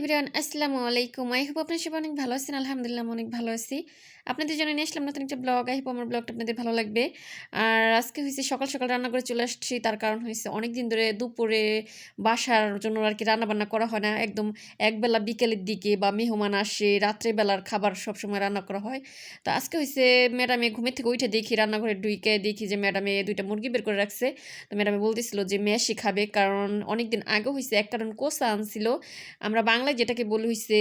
Everyone, আসসালামু আলাইকুম। I hope আপনার সবাই অনেক ভালো আছেন। আলহামদুলিল্লাহ অনেক ভালো আছি। আপনাদের জন্য নিয়ে আসলাম নতুন একটা ব্লগ। আই হোপ আমার ব্লগটা আপনাদের ভালো লাগবে। আর আজকে হয়েছে সকাল সকাল রান্না করে চলে আসছি। তার কারণ হয়েছে অনেক দিন ধরে দুপুরে বাসার জন্য আর কি রান্না বান্না করা হয় না। একদম একবেলা বিকেলের দিকে বা মেহমান আসে, রাত্রেবেলার খাবার সবসময় রান্না করা হয়। তো আজকে হয়েছে ম্যাডামে ঘুমের থেকে উঠে দেখি রান্নাঘরে ডুইকে দেখি যে ম্যাডামে দুইটা মুরগি বের করে রাখছে। তো ম্যাডামে বলতেছিল যে মেশি খাবে। কারণ অনেক দিন আগে হয়েছে এক কারণ কোসা আনছিল। আমরা বাংলায় যেটাকে বলি হইছে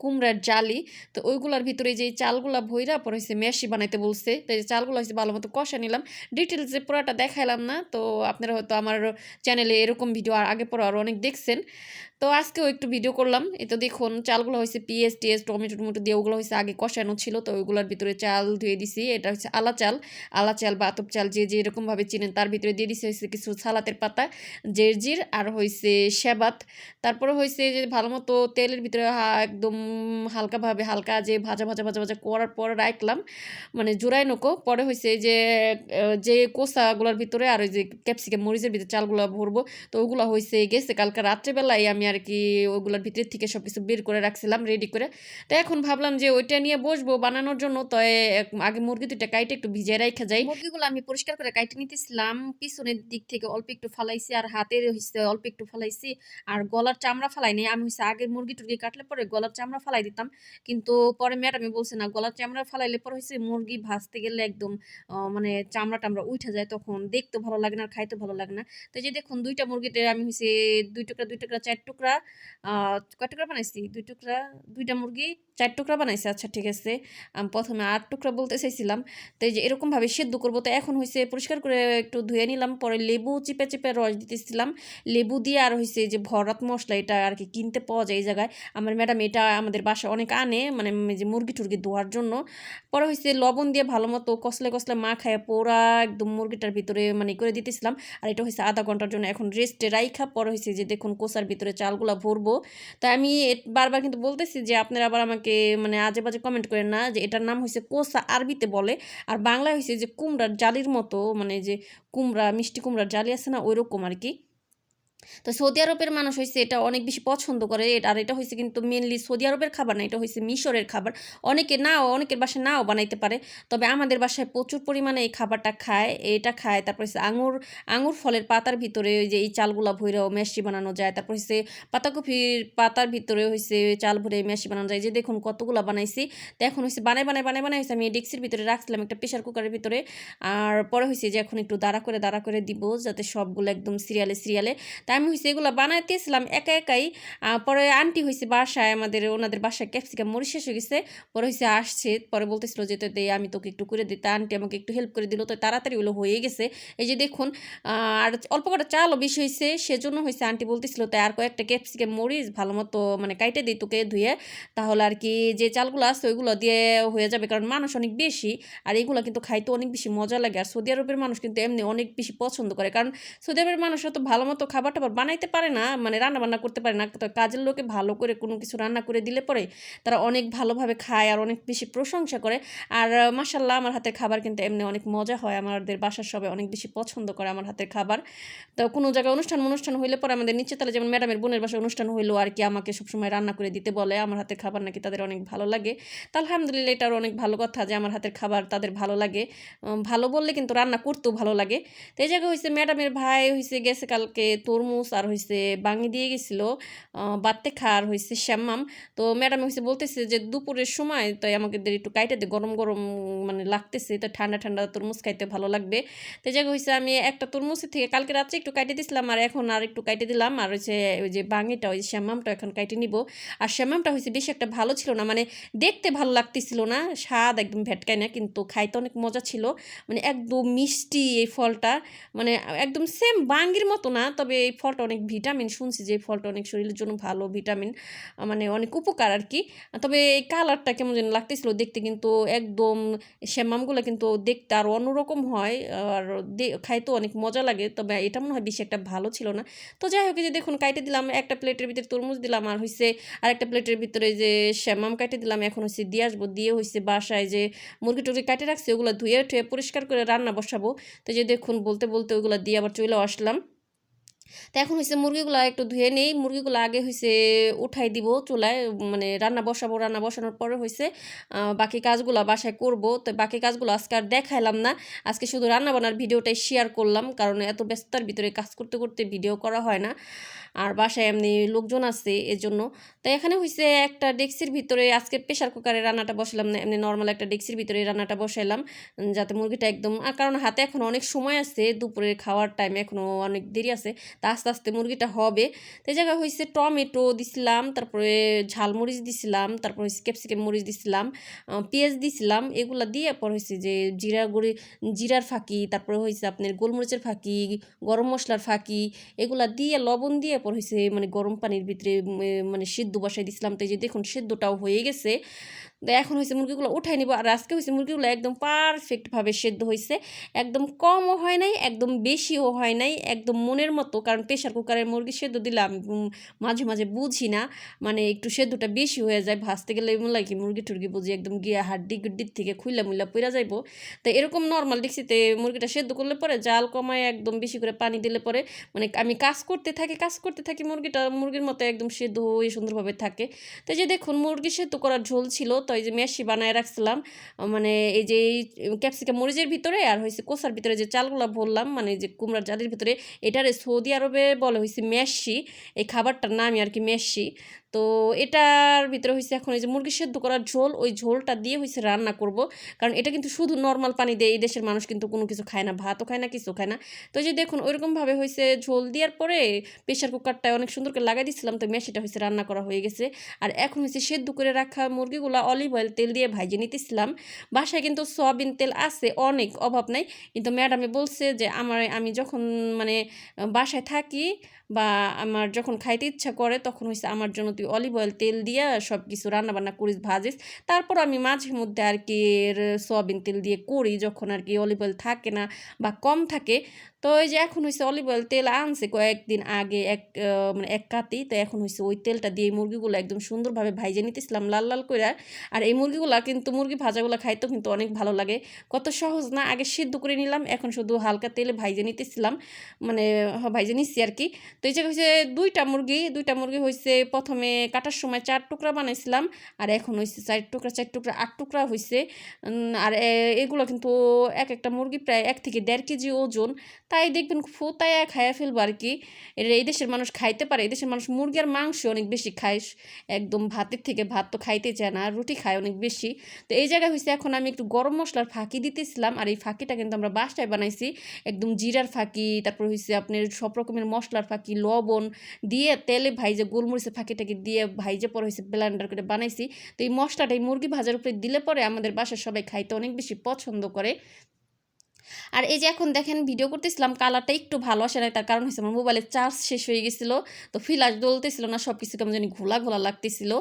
কুমড়ার জালি, তো ওইগুলার ভিতরে যে চালগুলা ভৈরা পরে হয়েছে মেশি বানাইতে বলছে তাই যে চালগুলো হয়েছে ভালো মতো কষা নিলাম। ডিটেলসে পুরাটা দেখাইলাম না, তো আপনারা হয়তো আমার চ্যানেলে এরকম ভিডিও আর আগে পরে আরও অনেক দেখছেন। তো আজকেও একটু ভিডিও করলাম। তো দেখুন, চালগুলো হয়েছে পিএস, টিএস, টমেটো টমেটো দিয়ে ওগুলো হয়েছে আগে কষানো ছিল, তো ওইগুলোর ভিতরে চাল ধুয়ে দিছি। এটা হচ্ছে আলা চাল। আলা চাল বা আতপ চাল যে যে এরকমভাবে চিনেন, তার ভিতরে দিয়ে দিছি হয়েছে কিছু সালাতের পাতা, জেরজির আর হয়েছে সেবাত তারপরে হয়েছে যে ভালো মতো তেলের ভিতরে একদম হালকাভাবে হালকা যে ভাজা ভাজা ভাজা ভাজা করার পর রাখলাম মানে জোড়াই নকো। পরে হয়েছে যে যে কোসাগুলোর ভিতরে আর ওই যে ক্যাপসিকাম, মরিচের ভিতরে চালগুলো ভরবো, তো ওগুলো হয়েছে গেছে কালকে রাত্রেবেলায় আমি আর কি ওইগুলোর ভিতর থেকে সব কিছু বের করে রাখছিলাম রেডি করে। তো এখন ভাবলাম যে ওইটা নিয়ে বসবো বানানোর জন্য, তো আগে মুরগি দুইটা কাইটে একটু ভিজিয়ে রাখা যায়। মুরগিগুলো আমি পরিষ্কার করে কাইটে নিতেছিলাম, পিছনের দিক থেকে অল্প একটু ফালাইছি আর হাতের হচ্ছে অল্প একটু ফালাইছি আর গলার চামড়া ফালাই নাই। আমি হচ্ছে আগে মুরগি টুরগি কাটলে পরে গলার চামড়া ফালাই দিতাম, কিন্তু পরে ম্যাডামে বলছে না, গলার চামড়া ফালাইলে পরে হচ্ছে মুরগি ভাজতে গেলে একদম মানে চামড়া টামড়া উঠে যায় তখন। দেখতে ভালো লাগে না খাইতে ভালো লাগে না। তো যে দেখুন দুইটা মুরগিতে আমি হচ্ছে দুই টুকরা দুই টুকরা, চার টুকরা আহ, কয় টুকরা বানাইছি? দুই টুকরা দুইটা মুরগি চার টুকরা বানাইছি। আচ্ছা ঠিক আছে। আমি প্রথমে আট টুকরা বলতে চাইছিলাম। তো এই যে এরকমভাবে সেদ্ধ করব তো এখন হয়েছে পরিষ্কার করে একটু ধুয়ে নিলাম পরে লেবু চিপে চিপে রস দিতেছিলাম। লেবু দিয়ে আর হয়েছে যে ভরাত মশলা এটা আর কি কিনতে পাওয়া যায় এই জায়গায়। আমার ম্যাডাম এটা আমাদের বাসায় অনেক আনে মানে যে মুরগি টুরগি ধোয়ার জন্য। পরে হয়েছে লবণ দিয়ে ভালো মতো কষলে কষলে মা খায় পোড়া একদম মুরগিটার ভিতরে মানে করে দিতেছিলাম। আর এটা হয়েছে আধা ঘণ্টার জন্য এখন রেস্টে রাইখা। পরে হয়েছে যে দেখুন কোষার ভিতরে চালগুলা ভরবো। তাই আমি বারবার কিন্তু বলতেছি যে আপনারা আবার আমাকে মানে আজে বাজে কমেন্ট করেন না যে এটার নাম হয়েছে কোসা আরবিতে বলে। আর বাংলায় হয়েছে যে কুমড়ার জালির মতো মানে যে কুমড়া, মিষ্টি কুমড়ার জালি আছে না, ওইরকম আর কি তো সৌদি আরবের মানুষ হয়েছে এটা অনেক বেশি পছন্দ করে আর এটা হয়েছে কিন্তু মেনলি সৌদি আরবের খাবার না, এটা হয়েছে মিশরের খাবার। অনেকে নাও, অনেকের বাসায় নাও বানাইতে পারে, তবে আমাদের বাসায় প্রচুর পরিমাণে এই খাবারটা খায়, এটা খায়, তারপর হচ্ছে আঙুর আঙুর ফলের পাতার ভিতরে ওই যে এই চালগুলা ভৈরেও মেশি বানানো যায়, তারপর হচ্ছে পাতাকপির পাতার ভিতরে হয়েছে চাল ভরে মেশি বানানো যায় যে দেখুন কতগুলা বানাইছি। তো এখন হচ্ছে বানাই বানাই বানাই বানাই হয়েছে আমি ডেক্সির ভিতরে রাখছিলাম একটা প্রেশার কুকারের ভিতরে, আর পরে হয়েছে যে এখন একটু দাঁড়া করে দাঁড়া করে দিব, যাতে সবগুলো একদম সিরিয়ালে সিরিয়ালে। আমি হয়েছে এগুলো বানাইতেছিলাম একা একাই। পরে আন্টি হয়েছে বাসায় আমাদের, ওনাদের বাসায় ক্যাপসিকাম মরি শেষ হয়ে গেছে। পরে হয়েছে আসছে, পরে বলতেছিল যে, তো দে, আমি তোকে একটু করে দিতে আন্টি আমাকে একটু হেল্প করে দিল। তো তাড়াতাড়ি ওগুলো হয়ে গেছে। এই যে দেখুন আর অল্প কটা চালও বেশি হয়েছে সেজন্য হয়েছে আন্টি বলতেছিল তাই আর কয়েকটা ক্যাপসিকাম মরিচ ভালো মতো মানে কাইটে দিই তোকে ধুয়ে। তাহলে আর কি যে চালগুলো আছে, ওইগুলো দিয়ে হয়ে যাবে। কারণ মানুষ অনেক বেশি, আর এগুলো কিন্তু খাইতে অনেক বেশি মজা লাগে। আর সৌদি আরবের মানুষ কিন্তু এমনি অনেক বেশি পছন্দ করে। কারণ সৌদি আরবের মানুষরা তো ভালো মতো খাবার বানাইতে পারে না মানে রান্না বান্না করতে পারে না। তো কাজের লোকে ভালো করে কোনো কিছু রান্না করে দিলে পরে তারা অনেক ভালোভাবে খায় আর অনেক বেশি প্রশংসা করে। আর মাসাল্লাহ আমার হাতের খাবার কিন্তু এমনি অনেক মজা হয়। আমাদের বাসার সবাই অনেক বেশি পছন্দ করে আমার হাতের খাবার। তো কোনো জায়গায় অনুষ্ঠান অনুষ্ঠান হইলে পরে আমাদের নিচে তালে যেমন ম্যাডামের বোনের বাসায় অনুষ্ঠান হইল আর কি, আমাকে সবসময় রান্না করে দিতে বলে। আমার হাতের খাবার নাকি তাদের অনেক ভালো লাগে। তা আলহামদুলিল্লাহ এটার অনেক ভালো কথা যে আমার হাতের খাবার তাদের ভালো লাগে। ভালো বললে কিন্তু রান্না করতেও ভালো লাগে। তো এই জায়গায় হয়েছে ম্যাডামের ভাই হয়েছে গেছে কালকে তরমুজ আর হয়েছে বাঙি দিয়ে গেছিল বাত্তে খাওয়ার হয়েছে শ্যামাম তো ম্যাডাম হয়েছে বলতেছে যে দুপুরের সময় তো আমাকে একটু কাইটে দে, গরম গরম মানে লাগতেছে, তো ঠান্ডা ঠান্ডা তরমুজ খাইতে ভালো লাগবে। তো জায়গায় হয়েছে আমি একটা তরমুজের থেকে কালকে রাত্রে একটু কাইটে দিছিলাম আর এখন আর একটু কাইটে দিলাম। আর হচ্ছে ওই যে বাঙিটা, ওই শ্যামামটা এখন কাইটে নিব। আর শ্যামামটা হয়েছে বেশি একটা ভালো ছিল না মানে দেখতে ভালো লাগতেছিল না, স্বাদ একদম ভেটকায় না, কিন্তু খাইতে অনেক মজা ছিল। মানে একদম মিষ্টি এই ফলটা মানে একদম সেম বাঙ্গির মতো না, তবে এই ফলটা অনেক ভিটামিন শুনছি যে ফলটা অনেক শরীরের জন্য ভালো, ভিটামিন মানে অনেক উপকার আর কি তবে এই কালারটা কেমন যেন লাগতেছিল দেখতে কিন্তু একদম শ্যামামগুলো কিন্তু দেখতে আরও অন্যরকম হয়, আর খাইতেও অনেক মজা লাগে, তবে এটা মনে হয় বেশি একটা ভালো ছিল না। তো যাই হোক যে দেখুন কাইটে দিলাম, একটা প্লেটের ভিতরে তরমুজ দিলাম, আর হয়েছে আরেকটা প্লেটের ভিতরে যে শ্যামাম কাটে দিলাম, এখন হচ্ছে দিয়ে আসব। দিয়ে হয়েছে বাসায় যে মুরগি টুরগি কাটে রাখছি, ওগুলো ধুয়ে ঠুয়ে পরিষ্কার করে রান্না বসাবো। তো যে দেখুন, বলতে বলতে ওগুলো দিয়ে আবার চলে আসলাম। তো এখন হয়েছে মুরগিগুলো একটু ধুয়ে নেই, মুরগিগুলো আগে হয়েছে উঠাই দিব চুলায় মানে রান্না বসাবো, রান্না বসানোর পরে হয়েছে বাকি কাজগুলো বাসায় করব। তো বাকি কাজগুলো আজকে আর দেখাইলাম না, আজকে শুধু রান্না বান্নার ভিডিওটাই শেয়ার করলাম, কারণ এত ব্যস্ততার ভিতরে কাজ করতে করতে ভিডিও করা হয় না। আর বাসায় এমনি লোকজন আছে এর জন্য তো এখানে হইছে একটা ডেক্সির ভিতরে আজকে প্রেশার কুকারে রান্নাটা বসালাম না এমনি নর্মাল একটা ডেক্সির ভিতরে রান্নাটা বসাইলাম যাতে মুরগিটা একদম, আর কারণ হাতে এখন অনেক সময় আছে দুপুরে খাওয়ার টাইম এখনও অনেক দেরি আছে, তা আস্তে আস্তে মুরগিটা হবে। তো এই জায়গায় হয়েছে টমেটো দিছিলাম, তারপরে ঝালমরিচ দিছিলাম, তারপরে হচ্ছে ক্যাপসিকাম মরিচ দিছিলাম পেঁয়াজ দিছিলাম, এগুলা দিয়ে পর হয়েছে যে জিরা গুঁড়ি, জিরার ফাঁকি, তারপরে হয়েছে আপনার গোলমরিচের ফাঁকি, গরম মশলার ফাঁকি, এগুলা দিয়ে লবণ দিয়ে পর হয়েছে মানে গরম পানির ভিতরে মানে সেদ্ধ বসাই দিছিলাম। তাই যে দেখুন, সেদ্ধটাও হয়ে গেছে। এখন হয়েছে মুরগিগুলো উঠাই নিব আর আজকে হয়েছে মুরগিগুলো একদম পারফেক্টভাবে সেদ্ধ হয়েছে একদম কমও হয় নাই, একদম বেশিও হয় নাই, একদম মনের মতো, কারণ প্রেশার কুকারের মুরগি সেদ্ধ দিলে আমি মাঝে মাঝে বুঝি না মানে একটু সেদ্ধটা বেশি হয়ে যায়, ভাজতে গেলে মনে লাগে মুরগি টুরগি বুঝি একদম গিয়ে হাড্ডি গুড্ডির থেকে খুইলা মুইলা পইরা যাইবো। তো এরকম নর্মাল দেখছিতে মুরগিটা সেদ্ধ করলে পরে জাল কমায় একদম বেশি করে পানি দিলে পরে মানে আমি কাজ করতে থাকি, কাজ করতে থাকি মুরগিটা, মুরগির মতো একদম সেদ্ধ হয়ে সুন্দরভাবে থাকে। তো যে দেখুন, মুরগি সেদ্ধ করার ঝোল ছিল, তো এই যে মেশি বানায় রাখছিলাম মানে এই যে ক্যাপসিকাম মরিচের ভিতরে আর হয়েছে কোসার ভিতরে যে চালগুলো ভরলাম মানে যে কুমড়ার জালের ভিতরে, এটারে সৌদি আরবে বলে হয়েছে মেশি, এই খাবারটার নামই আর কি মেশি। তো এটার ভিতরে হয়েছে এখন এই যে মুরগি সেদ্ধ করার ঝোল, ওই ঝোলটা দিয়ে হয়েছে রান্না করব। কারণ এটা কিন্তু শুধু নর্মাল পানি দিয়ে এই দেশের মানুষ কিন্তু কোনো কিছু খায় না, ভাতও খায় না কিছু খায় না। তো যে দেখুন, ওইরকমভাবে হয়েছে ঝোল দেওয়ার পরে প্রেশার কুকারটায় অনেক সুন্দর করে লাগাই দিচ্ছিলাম তো মেশিটা হয়েছে রান্না করা হয়ে গেছে। আর এখন হয়েছে সেদ্ধ করে রাখা মুরগিগুলো অলিভ অয়েল তেল দিয়ে ভাইজে নিতেছিলাম। বাসায় কিন্তু সয়াবিন তেল আছে, অনেক অভাব নাই। কিন্তু ম্যাডামে বলছে যে, আমার, আমি যখন মানে বাসায় থাকি বা আমার যখন খাইতে ইচ্ছা করে, তখন হয়েছে আমার জন্য তুই অলিভ অয়েল তেল দিয়ে সব কিছু রান্নাবান্না করিস, ভাজিস। তারপর আমি মাঝে মধ্যে আর কি এর, সয়াবিন তেল দিয়ে করি, যখন আর কি অলিভ অয়েল থাকে না বা কম থাকে। তো এই যে এখন হয়েছে অলিভ অয়েল তেল আনছে কয়েকদিন আগে, এক মানে এক কাতি। তো এখন হয়েছে ওই তেলটা দিয়ে মুরগিগুলো একদম সুন্দরভাবে ভাইজে নিতেছিলাম লাল লাল করে আর এই মুরগিগুলা কিন্তু, মুরগি ভাজাগুলো খাইতেও কিন্তু অনেক ভালো লাগে। কত সহজ না, আগে সিদ্ধ করে নিলাম, এখন শুধু হালকা তেলে ভাইজে নিতেছিলাম। মানে ভাইজে নিচ্ছি আর কি। তো এই যে হয়েছে দুইটা মুরগি দুইটা মুরগি হয়েছে প্রথমে কাটার সময় চার টুকরা বানাইছিলাম, আর এখন হয়েছে চার টুকরা চার টুকরা, আট টুকরা হয়েছে আর এগুলো কিন্তু এক একটা মুরগি প্রায় এক থেকে দেড় কেজি ওজন। তাই দেখবেন ফোতায়া খায়া ফেলব আর কি এর এই দেশের মানুষ খাইতে পারে, এই দেশের মানুষ মুরগি আর মাংস অনেক বেশি খায়। একদম ভাতের থেকে ভাত তো খাইতে চায় না রুটি খায় অনেক বেশি। তো এই জায়গায় হয়েছে এখন আমি একটু গরম মশলার ফাঁকি দিতেছিলাম, আর এই ফাঁকিটা কিন্তু আমরা বাসায় বানাইছি। একদম জিরার ফাঁকি, তারপর হয়েছে আপনার সব রকমের মশলার ফাঁকি, লবণ দিয়ে তেলে ভাইজে গোলমরিচের ফাঁকিটাকে দিয়ে ভাইজে পরে হয়েছে ব্লেন্ডার করে বানাইছি। তো এই মশলাটা এই মুরগি ভাজার উপরে দিলে পরে আমাদের বাসার সবাই খাইতে অনেক বেশি পছন্দ করে। আর এই যে এখন দেখেন ভিডিও করতেছিলাম কালারটা একটু ভালো আসে না তার কারণ হচ্ছে আমার মোবাইলের চার্জ শেষ হয়ে গেছিল। তো ফিলাস দলতেছিল না সব কিছু কেমন জানি ঘোলা ঘোলা লাগতেছিল।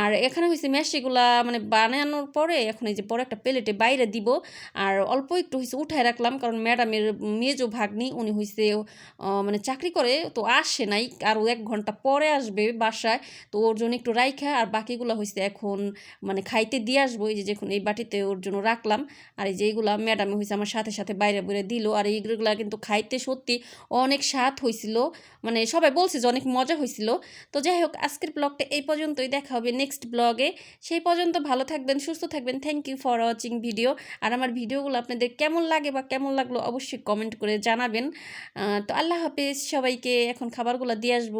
আর এখানে হয়েছে মেশিগুলা মানে বানানোর পরে এখন এই যে পরে একটা প্লেটে বাইরে দিব। আর অল্প একটু হয়েছে উঠায় রাখলাম, কারণ ম্যাডামের মেজো ভাগ্নি, উনি হয়েছে মানে চাকরি করে, তো আসে নাই। আর ও এক ঘণ্টা পরে আসবে বাসায়, তো ওর জন্য একটু রাইখা, আর বাকিগুলো হয়েছে এখন মানে খাইতে দিয়ে আসব। এই যে দেখুন এই বাটিতে ওর জন্য রাখলাম, আর এই যে এইগুলা ম্যাডামে হয়েছে আমার সাথে সাথে বাইরে বাইরে দিল, আর এইগুলা কিন্তু খাইতে সত্যি অনেক স্বাদ হয়েছিল মানে সবাই বলছে যে অনেক মজা হয়েছিল তো যাই হোক, আজকের ব্লগটা এই পর্যন্তই। দেখা হবে নেক্সট ব্লগে। সেই পর্যন্ত ভালো থাকবেন, সুস্থ থাকবেন। Thank you for watching video আর আমার ভিডিওগুলো আপনাদের কেমন লাগে বা কেমন লাগল অবশ্যই কমেন্ট করে জানাবেন। তো আল্লাহ হাফেজ। সবাইকে এখন খাবারগুলো দিয়ে আসব।